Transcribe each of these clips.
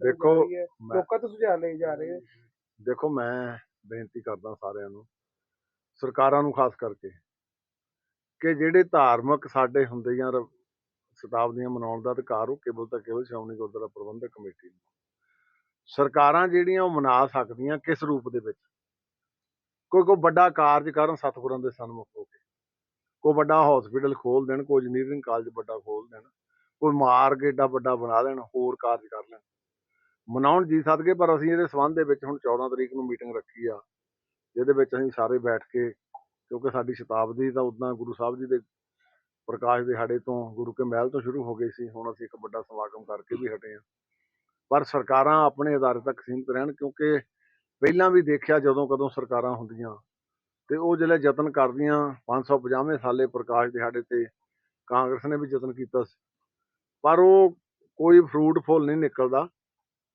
ਦੇਖੋ, ਮੈਂ ਲੋਕਾਂ ਤੋਂ ਸੁਝਾਅ ਲਏ ਜਾ ਰਹੇ ਦੇਖੋ ਮੈਂ ਬੇਨਤੀ ਕਰਦਾ ਸਾਰਿਆਂ ਨੂੰ ਸਰਕਾਰਾਂ ਨੂੰ ਖਾਸ ਕਰਕੇ ਕਿ ਜਿਹੜੇ ਧਾਰਮਿਕ ਸਾਡੇ ਹੁੰਦੇ ਜਾਂ ਰ- ਸ਼ਤਾਬਦੀਆਂ ਮਨਾਉਣ ਦਾ ਅਧਿਕਾਰ ਉਹ ਕੇਵਲ ਤਾਂ ਕੇਵਲ ਸ਼੍ਰੋਮਣੀ ਗੁਰਦੁਆਰਾ ਪ੍ਰਬੰਧਕ ਕਮੇਟੀ ਨੂੰ। ਸਰਕਾਰਾਂ ਜਿਹੜੀਆਂ ਉਹ ਮਨਾ ਸਕਦੀਆਂ ਕਿਸ ਰੂਪ ਦੇ ਵਿੱਚ? ਕੋਈ ਕੋਈ ਵੱਡਾ ਕਾਰਜ ਕਰਨ ਸਤਿਗੁਰਾਂ ਦੇ ਸਨਮੁਖ ਹੋ ਕੇ। ਕੋਈ ਵੱਡਾ ਹਸਪੀਟਲ ਖੋਲ ਦੇਣ ਕੋਈ ਇੰਜੀਨੀਅਰਿੰਗ ਕਾਲਜ ਵੱਡਾ ਖੋਲ ਦੇਣ ਕੋਈ ਮਾਰਗ ਏਡਾ ਵੱਡਾ ਬਣਾ ਦੇਣ ਹੋਰ ਕਾਰਜ ਕਰ ਲੈਣ। ਮਨਾਉਣ ਜੀ ਸਦਕੇ ਪਰ ਅਸੀਂ ਇਹਦੇ ਸੰਬੰਧ ਦੇ ਵਿੱਚ ਹੁਣ 14 ਤਰੀਕ ਨੂੰ ਮੀਟਿੰਗ ਰੱਖੀ ਆ। ਜਿਹਦੇ ਵਿੱਚ ਅਸੀਂ ਸਾਰੇ ਬੈਠ ਕੇ, ਕਿਉਂਕਿ ਸਾਡੀ ਸ਼ਤਾਬਦੀ ਤਾਂ ਉਦਾਂ ਗੁਰੂ ਸਾਹਿਬ ਜੀ ਦੇ ਪ੍ਰਕਾਸ਼ ਦਿਹਾੜੇ ਤੋਂ ਗੁਰੂ ਕੇ ਮਹਿਲ ਤੋਂ ਸ਼ੁਰੂ ਹੋ ਗਈ ਸੀ, ਹੁਣ ਅਸੀਂ ਇੱਕ ਵੱਡਾ ਸਮਾਗਮ ਕਰਕੇ ਵੀ ਹਟੇ ਆ ਪਰ ਸਰਕਾਰਾਂ ਆਪਣੇ ਅਦਾਰੇ ਤੱਕ ਸੀਮਿਤ ਰਹਿਣ, ਕਿਉਂਕਿ ਪਹਿਲਾਂ ਵੀ ਦੇਖਿਆ ਜਦੋਂ ਕਦੋਂ ਸਰਕਾਰਾਂ ਹੁੰਦੀਆਂ, ਤੇ ਉਹ ਜਿਹੜੇ ਯਤਨ ਕਰਦੀਆਂ 550 ਸਾਲੇ ਪ੍ਰਕਾਸ਼ ਦਿਹਾੜੇ ਤੇ ਕਾਂਗਰਸ ਨੇ ਵੀ ਯਤਨ ਕੀਤਾ ਸੀ। ਪਰ ਉਹ ਕੋਈ ਫਰੂਟ ਫੁੱਲ ਨਹੀਂ ਨਿਕਲਦਾ।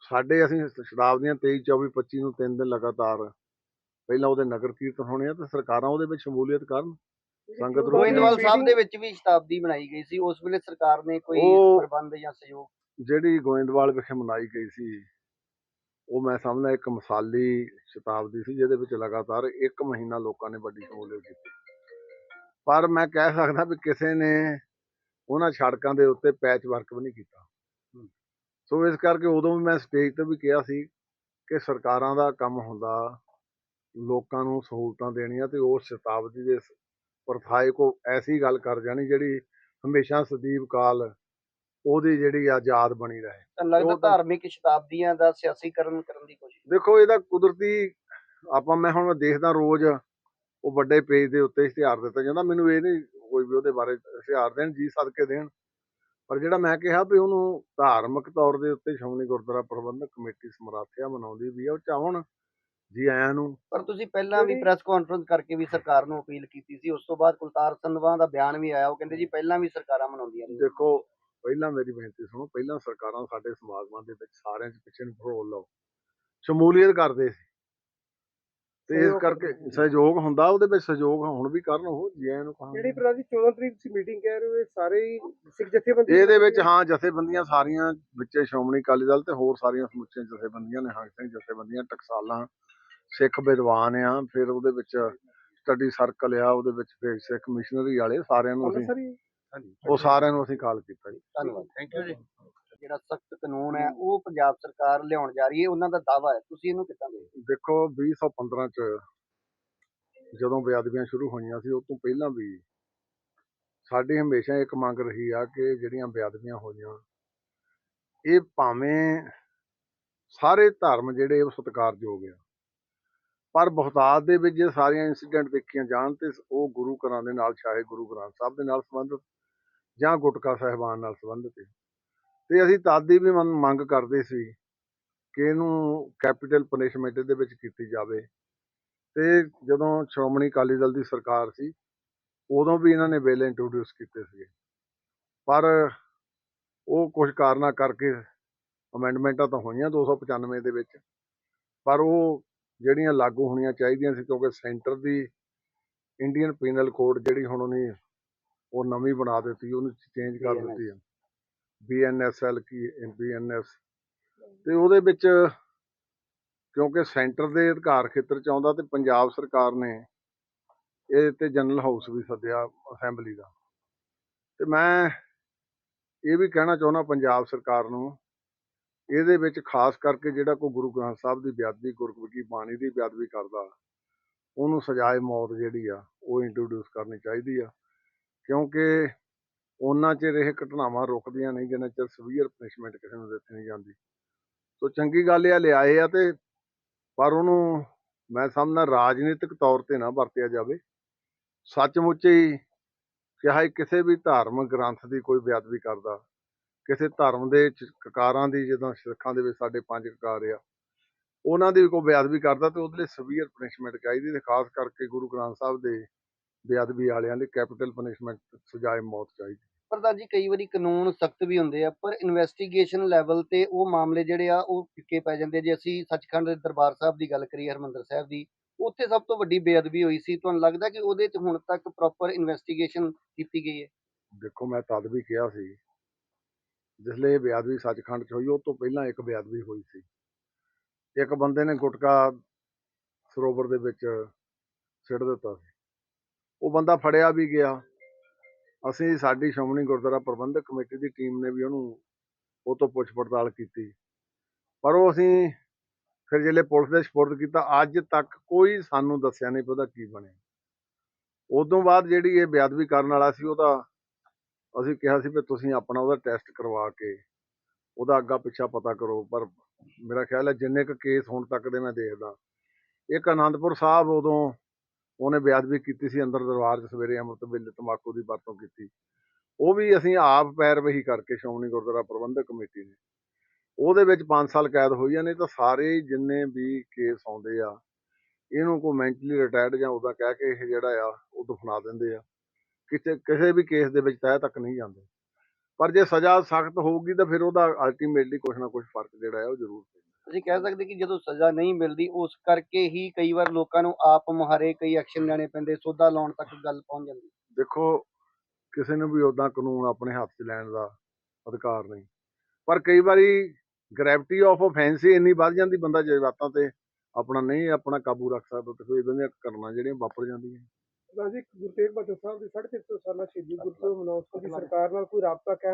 ਸਾਡੇ ਅਸੀਂ ਸ਼ਤਾਬਦੀਆਂ 23 24 25 ਨੂੰ ਤਿੰਨ ਦਿਨ ਲਗਾਤਾਰ ਪਹਿਲਾਂ ਉਹਦੇ ਨਗਰ ਕੀਰਤਨ ਹੋਣੇ ਆ ਤੇ ਸਰਕਾਰਾਂ ਉਹਦੇ ਵਿੱਚ ਸ਼ਮੂਲੀਅਤ ਕਰਨ। ਸੰਗਤ ਨੂੰ ਗੋਇੰਦਵਾਲ ਸਾਹਿਬ ਦੇ ਵਿੱਚ ਵੀ ਸ਼ਤਾਬਦੀ ਬਣਾਈ ਗਈ ਸੀ। ਉਸ ਵੇਲੇ ਸਰਕਾਰ ਨੇ ਕੋਈ ਪ੍ਰਬੰਧ ਜਾਂ ਸਹਿਯੋਗ ਜਿਹੜੀ ਗੋਇੰਦਵਾਲ ਵਿਖੇ ਮਨਾਈ ਗਈ ਸੀ ਉਹ ਮੈਂ ਸਮਝਦਾ ਇੱਕ ਮਿਸਾਲੀ ਸ਼ਤਾਬਦੀ ਸੀ ਜਿਹਦੇ ਵਿੱਚ ਲਗਾਤਾਰ ਇੱਕ ਮਹੀਨਾ ਲੋਕਾਂ ਨੇ ਵੱਡੀ ਸ਼ਮੂਲੀਅਤ ਕੀਤੀ। ਪਰ ਮੈਂ ਕਹਿ ਸਕਦਾ ਵੀ ਕਿਸੇ ਨੇ ਉਹਨਾਂ ਸੜਕਾਂ ਦੇ ਉੱਤੇ ਪੈਚ ਵਰਕ ਵੀ ਨਹੀਂ ਕੀਤਾ। ਸੋ ਇਸ ਕਰਕੇ ਉਦੋਂ ਵੀ ਮੈਂ ਸਟੇਜ ਤੇ ਵੀ ਕਿਹਾ ਸੀ ਕਿ ਸਰਕਾਰਾਂ ਦਾ ਕੰਮ ਹੁੰਦਾ ਲੋਕਾਂ ਨੂੰ ਸਹੂਲਤਾਂ ਦੇਣੀਆਂ ਤੇ ਉਸ ਸ਼ਤਾਬਦੀ ਦੇ ਪ੍ਰਥਾਏ ਕੋ ਐਸੀ ਗੱਲ ਕਰ ਜਾਣੀ ਜਿਹੜੀ ਹਮੇਸ਼ਾ ਸਦੀਵ ਕਾਲ ਉਹਦੀ ਜਿਹੜੀ ਆ ਯਾਦ ਬਣੀ ਰਹੇ। ਲੱਗਦਾ ਉਹ ਧਾਰਮਿਕ ਸ਼ਤਾਬਦੀਆਂ ਦਾ ਸਿਆਸੀਕਰਨ ਕਰਨ ਦੀ ਕੋਸ਼ਿਸ਼ ਦੇਖੋ ਇਹਦਾ ਕੁਦਰਤੀ ਆਪਾਂ ਮੈਂ ਹੁਣ ਦੇਖਦਾ ਰੋਜ਼ ਉਹ ਵੱਡੇ ਪੇਜ ਦੇ ਉੱਤੇ ਇਸ਼ਤਿਹਾਰ ਦਿੱਤਾ ਜਾਂਦਾ ਮੈਨੂੰ ਇਹ ਨਹੀਂ ਕੋਈ ਵੀ ਉਹਦੇ ਬਾਰੇ ਇਸ਼ਤਿਹਾਰ ਦੇਣ ਜੀ ਸਦਕੇ ਦੇਣ। ਪਰ ਜਿਹੜਾ ਮੈਂ ਕਿਹਾ ਵੀ ਉਹਨੂੰ ਧਾਰਮਿਕ ਤੌਰ ਦੇ ਉੱਤੇ ਸ਼੍ਰੋਮਣੀ ਗੁਰਦੁਆਰਾ ਪ੍ਰਬੰਧਕ ਕਮੇਟੀ ਸਮਰਾਥਿਆ ਮਨਾਉਂਦੀ ਵੀ ਆ ਉਹ ਚਾਹਣ ਜੀ ਆਇਆਂ ਨੂੰ। ਪਰ ਤੁਸੀਂ ਪਹਿਲਾਂ ਵੀ ਪ੍ਰੈਸ ਕਾਨਫਰੰਸ ਕਰਕੇ ਵੀ ਸਰਕਾਰ ਨੂੰ ਅਪੀਲ ਕੀਤੀ ਸੀ ਉਸ ਤੋਂ ਬਾਅਦ ਕੁਲਤਾਰ ਸੰਧਵਾ ਦਾ ਬਿਆਨ ਵੀ ਆਇਆ ਉਹ ਕਹਿੰਦੇ ਜੀ ਪਹਿਲਾਂ ਵੀ ਸਰਕਾਰਾਂ ਮਨਾਉਂਦੀਆਂ ਨੇ ਦੇਖੋ ਪਹਿਲਾਂ ਮੇਰੀ ਬੇਨਤੀ ਸੁਣੋ ਪਹਿਲਾਂ ਸਰਕਾਰਾਂ ਸਾਡੇ ਸਮਾਗਮਾਂ ਦੇ ਵਿੱਚ ਸਾਰਿਆਂ 'ਚ ਪਿੱਛੇ ਨੂੰ ਫਰੋਲ ਲਓ। ਸ਼ਮੂਲੀਅਤ ਕਰਦੇ ਸੀ। ਤੇ ਇਸ ਕਰਕੇ। ਸਹਿਯੋਗ ਹੁੰਦਾ ਉਹਦੇ ਵਿੱਚ ਸਹਿਯੋਗ ਹੁਣ ਵੀ ਕਰਨ ਉਹ ਜੀ ਨੂੰ ਕਹਾਂਗੇ ਜਿਹੜੀ ਪ੍ਰਧਾਨ ਜੀ 14 ਤਰੀਕ ਤੁਸੀਂ ਮੀਟਿੰਗ ਕਹਿ ਰਹੇ ਹੋ ਇਹ ਸਾਰੇ ਹੀ ਸਿੱਖ ਜਥੇਬੰਦੀ ਇਹਦੇ ਵਿੱਚ ਹਾਂ ਜਥੇਬੰਦੀਆਂ ਸਾਰੀਆਂ ਵਿੱਚੇ ਸ਼੍ਰੋਮਣੀ ਅਕਾਲੀ ਦਲ ਤੇ ਹੋਰ ਸਾਰੀਆਂ ਸਮੁੱਚੀਆਂ ਜਥੇਬੰਦੀਆਂ ਨੇ ਹਾਂ ਸਿੰਘ ਜਥੇਬੰਦੀਆਂ ਟਕਸਾਲਾਂ ਸਿੱਖ ਵਿਦਵਾਨ ਆ ਫਿਰ ਉਹਦੇ ਵਿੱਚ ਸਟੱਡੀ ਸਰਕਲ ਆ ਉਹਦੇ ਵਿੱਚ ਫਿਰ ਸਿੱਖ ਮਿਸ਼ਨਰੀ ਵਾਲੇ ਸਾਰਿਆਂ ਨੂੰ ਅਸੀਂ ਉਹ ਸਾਰਿਆਂ ਨੂੰ ਅਸੀਂ ਕਾਲ ਕੀਤਾ ਜੀ। ਧੰਨਵਾਦ। ਥੈਂਕ ਯੂ ਜੀ। ਜਿਹੜਾ ਸਖਤ ਕਾਨੂੰਨ ਹੈ ਉਹ ਪੰਜਾਬ ਸਰਕਾਰ ਲਿਆਉਣ ਜਾ ਰਹੀ ਹੈ ਉਹਨਾਂ ਦਾ ਦਾਵਾ ਹੈ। ਤੁਸੀਂ ਇਹਨੂੰ ਕਿੱਦਾਂ ਦੇਖਦੇ ਦੇਖੋ 2015 ਚ ਜਦੋਂ ਬੇਅਦਬੀਆਂ ਸ਼ੁਰੂ ਹੋਈਆਂ ਸੀ ਉਹ ਤੋਂ ਪਹਿਲਾਂ ਵੀ ਸਾਡੀ ਹਮੇਸ਼ਾ ਇੱਕ ਮੰਗ ਰਹੀ ਆ ਕਿ ਜਿਹੜੀਆਂ ਬੇਅਦਬੀਆਂ ਹੋਈਆਂ ਇਹ ਭਾਵੇਂ ਸਾਰੇ ਧਰਮ ਜਿਹੜੇ ਉਹ ਸਤਿਕਾਰਯੋਗ ਆ ਪਰ ਬਹੁਤਾਤ ਦੇ ਵਿੱਚ ਜੇ ਸਾਰੀਆਂ ਇਨਸੀਡੈਂਟ ਦੇਖੀਆਂ ਜਾਣ ਤੇ ਉਹ ਗੁਰੂ ਘਰਾਂ ਦੇ ਨਾਲ ਚਾਹੇ ਗੁਰੂ ਗ੍ਰੰਥ ਸਾਹਿਬ ਦੇ ਨਾਲ ਸੰਬੰਧਿਤ ਜਾਂ ਗੁਟਕਾ ਸਾਹਿਬਾਨ ਨਾਲ ਸੰਬੰਧਿਤ ਹੈ ਤੇ ਅਸੀਂ ਤਦ ਦੀ ਵੀ ਮੰਗ ਮੰਗ ਕਰਦੇ ਸੀ ਕਿ ਇਹਨੂੰ ਕੈਪੀਟਲ ਪਨਿਸ਼ਮੈਂਟ ਦੇ ਵਿੱਚ ਕੀਤੀ ਜਾਵੇ। ਤੇ ਜਦੋਂ ਸ਼੍ਰੋਮਣੀ ਅਕਾਲੀ ਦਲ ਦੀ ਸਰਕਾਰ ਸੀ ਉਦੋਂ ਵੀ ਇਹਨਾਂ ਨੇ ਬਿੱਲ ਇੰਟਰੋਡਿਊਸ ਕੀਤੇ ਸੀਗੇ। ਪਰ ਉਹ ਕੁਝ ਕਾਰਨਾਂ ਕਰਕੇ ਅਮੈਂਡਮੈਂਟਾਂ ਤਾਂ ਹੋਈਆਂ 295 ਦੇ ਵਿੱਚ ਪਰ ਉਹ ਜਿਹੜੀਆਂ ਲਾਗੂ ਹੋਣੀਆਂ ਚਾਹੀਦੀਆਂ ਸੀ ਕਿਉਂਕਿ ਸੈਂਟਰ ਦੀ ਇੰਡੀਅਨ ਪੀਨਲ ਕੋਡ ਜਿਹੜੀ ਹੁਣ ਉਹਨੇ ਉਹ ਨਵੀਂ ਬਣਾ ਦਿੱਤੀ ਉਹਨੂੰ ਚੇਂਜ ਕਰ ਦਿੱਤੀ ਹੈ ਬੀਐਨਐਸਐਲ ਕੀ ਬੀਐਨਐਸ ਤੇ ਉਹਦੇ ਵਿੱਚ ਕਿਉਂਕਿ ਸੈਂਟਰ ਦੇ ਅਧਿਕਾਰ ਖੇਤਰ ਚ ਆਉਂਦਾ ਤੇ ਪੰਜਾਬ ਸਰਕਾਰ ਨੇ ਇਹ ਤੇ ਜਨਰਲ ਹਾਊਸ ਵੀ ਸੱਦਿਆ ਅਸੈਂਬਲੀ ਦਾ। ਤੇ ਮੈਂ ਇਹ ਵੀ ਕਹਿਣਾ ਚਾਹੁੰਦਾ ਪੰਜਾਬ ਸਰਕਾਰ ਨੂੰ ਇਹਦੇ ਵਿੱਚ ਖਾਸ ਕਰਕੇ ਜਿਹੜਾ ਕੋਈ ਗੁਰੂ ਗ੍ਰੰਥ ਸਾਹਿਬ ਦੀ ਬੇਅਦਬੀ ਗੁਰਮੁਖੀ ਬਾਣੀ ਦੀ ਬੇਅਦਬੀ ਕਰਦਾ ਉਹਨੂੰ ਸਜ਼ਾਏ ਮੌਤ ਜਿਹੜੀ ਆ ਉਹ ਇੰਟਰੋਡਿਊਸ ਕਰਨੀ ਚਾਹੀਦੀ ਆ। ਕਿਉਂਕਿ ਉਹਨਾਂ ਚਿਰ ਇਹ ਘਟਨਾਵਾਂ ਰੁਕਦੀਆਂ ਨਹੀਂ, ਜਿੰਨਾ ਚਿਰ ਸਵੀਅਰ ਪਨਿਸ਼ਮੈਂਟ ਕਿਸੇ ਨੂੰ ਦਿੱਤੀ ਨਹੀਂ ਜਾਂਦੀ। ਸੋ ਚੰਗੀ ਗੱਲ ਇਹ ਆ, ਲਿਆਏ ਆ ਤੇ ਪਰ ਉਹਨੂੰ ਮੈਂ ਸਮਝਦਾ ਰਾਜਨੀਤਿਕ ਤੌਰ ਤੇ ਨਾ ਵਰਤਿਆ ਜਾਵੇ। ਸੱਚਮੁੱਚ ਹੀ ਚਾਹੇ ਕਿਸੇ ਵੀ ਧਾਰਮਿਕ ਗ੍ਰੰਥ ਦੀ ਕੋਈ ਬੇਅਦਬੀ ਕਰਦਾ। ਕਿਸੇ ਧਰਮ ਦੇ ਕਕਾਰਾਂ ਦੀ, ਜਦੋਂ ਸਿੱਖਾਂ ਦੇ ਵਿੱਚ ਸਾਡੇ ਪੰਜ ਕਕਾਰ ਆ, ਉਹਨਾਂ ਦੀ ਕੋਈ ਬੇਅਦਬੀ ਕਰਦਾ ਤੇ ਉਹਦੇ ਲਈ ਸਵੀਅਰ ਪਨਿਸ਼ਮੈਂਟ ਚਾਹੀਦੀ ਤੇ ਖਾਸ ਕਰਕੇ ਗੁਰੂ ਗ੍ਰੰਥ ਸਾਹਿਬ ਦੇ ਬੇਅਦਬੀ ਵਾਲਿਆਂ ਲਈ ਕੈਪੀਟਲ ਪਨਿਸ਼ਮੈਂਟ ਸਜ਼ਾਏ ਮੌਤ ਚਾਹੀਦੀ। ਪ੍ਰਧਾਨ ਜੀ ਕਈ ਵਾਰੀ ਕਾਨੂੰਨ ਸਖਤ ਵੀ ਹੁੰਦੇ ਆ, ਪਰ ਇਨਵੈਸਟੀਗੇਸ਼ਨ ਲੈਵਲ ਤੇ ਉਹ ਮਾਮਲੇ ਜਿਹੜੇ ਆ, ਉਹ ਫਿੱਕੇ ਪੈ ਜਾਂਦੇ ਆ। ਜੇ ਅਸੀਂ ਸੱਚਖੰਡ ਦੇ ਦਰਬਾਰ ਸਾਹਿਬ ਦੀ ਗੱਲ ਕਰੀਏ, ਹਰਮੰਦਰ ਸਾਹਿਬ ਦੀ, ਉੱਥੇ ਸਭ ਤੋਂ ਵੱਡੀ ਬੇਅਦਬੀ ਹੋਈ ਸੀ। ਤੁਹਾਨੂੰ ਲੱਗਦਾ ਕਿ ਉਹਦੇ 'ਚ ਹੁਣ ਤੱਕ ਪ੍ਰੋਪਰ ਇਨਵੈਸਟੀਗੇਸ਼ਨ ਕੀਤੀ ਗਈ ਹੈ? ਦੇਖੋ, ਮੈਂ ਤਦ ਵੀ ਕਿਹਾ ਸੀ ਜਿਸਲੇ ਇਹ ਬੇਅਦਬੀ ਸੱਚਖੰਡ 'ਚ ਹੋਈ, ਉਹ ਤੋਂ ਪਹਿਲਾਂ ਇੱਕ ਬੇਅਦਬੀ ਹੋਈ ਸੀ। ਇੱਕ ਬੰਦੇ ਨੇ ਗੁਟਕਾ ਸਰੋਵਰ ਦੇ ਵਿੱਚ ਸਿੱਟ ਦਿੱਤਾ ਸੀ। ਉਹ ਬੰਦਾ ਫੜਿਆ ਵੀ ਗਿਆ। ਅਸੀਂ ਸਾਡੀ ਸ਼੍ਰੋਮਣੀ ਗੁਰਦੁਆਰਾ ਪ੍ਰਬੰਧਕ ਕਮੇਟੀ ਦੀ ਟੀਮ ਨੇ ਵੀ ਉਹਨੂੰ ਉਹ ਤੋਂ ਪੁੱਛ ਪੜਤਾਲ ਕੀਤੀ। ਪਰ ਉਹ ਅਸੀਂ ਫਿਰ ਜਿਹੜੇ ਪੁਲਿਸ ਦੇ ਸਪੁਰਦ ਕੀਤਾ, ਅੱਜ ਤੱਕ ਕੋਈ ਸਾਨੂੰ ਦੱਸਿਆ ਨਹੀਂ ਉਹਦਾ ਕੀ ਬਣਿਆ। ਉਦੋਂ ਬਾਅਦ ਜਿਹੜੀ ਇਹ ਬੇਅਦਬੀ ਕਰਨ ਵਾਲਾ ਸੀ, ਉਹਦਾ ਅਸੀਂ ਕਿਹਾ ਸੀ ਵੀ ਤੁਸੀਂ ਆਪਣਾ ਉਹਦਾ ਟੈਸਟ ਕਰਵਾ ਕੇ ਉਹਦਾ ਅੱਗਾ ਪਿੱਛਾ ਪਤਾ ਕਰੋ। ਪਰ ਮੇਰਾ ਖਿਆਲ ਹੈ ਜਿੰਨੇ ਕੁ ਕੇਸ ਹੁਣ ਤੱਕ ਦੇ ਮੈਂ ਦੇਖਦਾ, ਇੱਕ ਆਨੰਦਪੁਰ ਸਾਹਿਬ ਉਦੋਂ ਉਹਨੇ ਬੇਅਦਬੀ ਕੀਤੀ ਸੀ ਅੰਦਰ ਦਰਬਾਰ 'ਚ ਸਵੇਰੇ ਅੰਮ੍ਰਿਤ ਵੇਲੇ ਤੰਬਾਕੂ ਦੀ ਵਰਤੋਂ ਕੀਤੀ। ਉਹ ਵੀ ਅਸੀਂ ਆਪ ਪੈਰਵਹੀ ਕਰਕੇ ਸ਼੍ਰੋਮਣੀ ਗੁਰਦੁਆਰਾ ਪ੍ਰਬੰਧਕ ਕਮੇਟੀ ਨੇ। ਉਹਦੇ ਵਿੱਚ 5 ਸਾਲ ਕੈਦ ਹੋਈਆਂ ਨੇ ਤਾਂ ਸਾਰੇ ਜਿੰਨੇ ਵੀ ਕੇਸ ਆਉਂਦੇ ਆ, ਇਹਨੂੰ ਕੋਈ ਮੈਂਟਲੀ ਰਿਟਾਇਰਡ ਜਾਂ ਉਹਦਾ ਕਹਿ ਕੇ ਇਹ ਜਿਹੜਾ ਆ, ਉਹ ਦਫਨਾ ਦਿੰਦੇ ਆ। ਕਿਤੇ, ਕਿਸੇ ਵੀ ਕੇਸ ਦੇ ਵਿੱਚ ਤਹਿ ਤੱਕ ਨਹੀਂ ਜਾਂਦੇ। ਪਰ ਜੇ ਸਜ਼ਾ ਸਖਤ ਹੋਊਗੀ ਤਾਂ ਫਿਰ ਉਹਦਾ ਅਲਟੀਮੇਟਲੀ ਕੁਛ ਨਾ ਕੁਛ ਫ਼ਰਕ ਜਿਹੜਾ ਹੈ ਉਹ ਜ਼ਰੂਰ ਪੈਂਦਾ ਅਸੀਂ ਕਹਿ ਸਕਦੇ ਕਿ ਜਦੋਂ ਸਜ਼ਾ ਨਹੀਂ ਮਿਲਦੀ ਉਸ ਕਰਕੇ ਹੀ ਕਈ ਵਾਰ ਲੋਕਾਂ ਨੂੰ ਆਪ ਮੁਹਾਰੇ ਕਈ ਐਕਸ਼ਨ ਲੈਣੇ ਪੈਂਦੇ ਸੋਧਾ ਲਾਉਣ ਤੱਕ ਗੱਲ ਪਹੁੰਚ ਜਾਂਦੀ ਦੇਖੋ ਕਿਸੇ ਨੂੰ ਵੀ ਉਦਾਂ ਕਾਨੂੰਨ ਆਪਣੇ ਹੱਥ 'ਚ ਲੈਣ ਦਾ ਅਧਿਕਾਰ ਨਹੀਂ। ਪਰ ਕਈ ਵਾਰੀ ਗ੍ਰੈਵਿਟੀ ਆਫ ਆਫੈਂਸ ਹੀ ਇੰਨੀ ਵੱਧ ਜਾਂਦੀ ਬੰਦਾ ਜਜ਼ਬਾਤਾਂ ਤੇ ਆਪਣਾ ਨਹੀਂ ਆਪਣਾ ਕਾਬੂ ਰੱਖ ਸਕਦਾ ਤੇ ਫਿਰ ਇਦਾਂ ਦੀਆਂ ਘਟਨਾ ਜਿਹੜੀਆਂ ਵਾਪਰ ਜਾਂਦੀਆਂ। ਰਾਜੀ ਗੁਰੂ ਤੇਗ ਬਹਾਦਰ ਸਾਹਿਬ ਦੀ 350 ਸਾਲਾ ਸ਼ਹੀਦੀ ਗੁਰਪੁਰਬ ਮਨਾਉਣ ਦੀ ਸਰਕਾਰ ਨਾਲ ਕੋਈ ਰਾਬਤਾ ਕਾਇਮ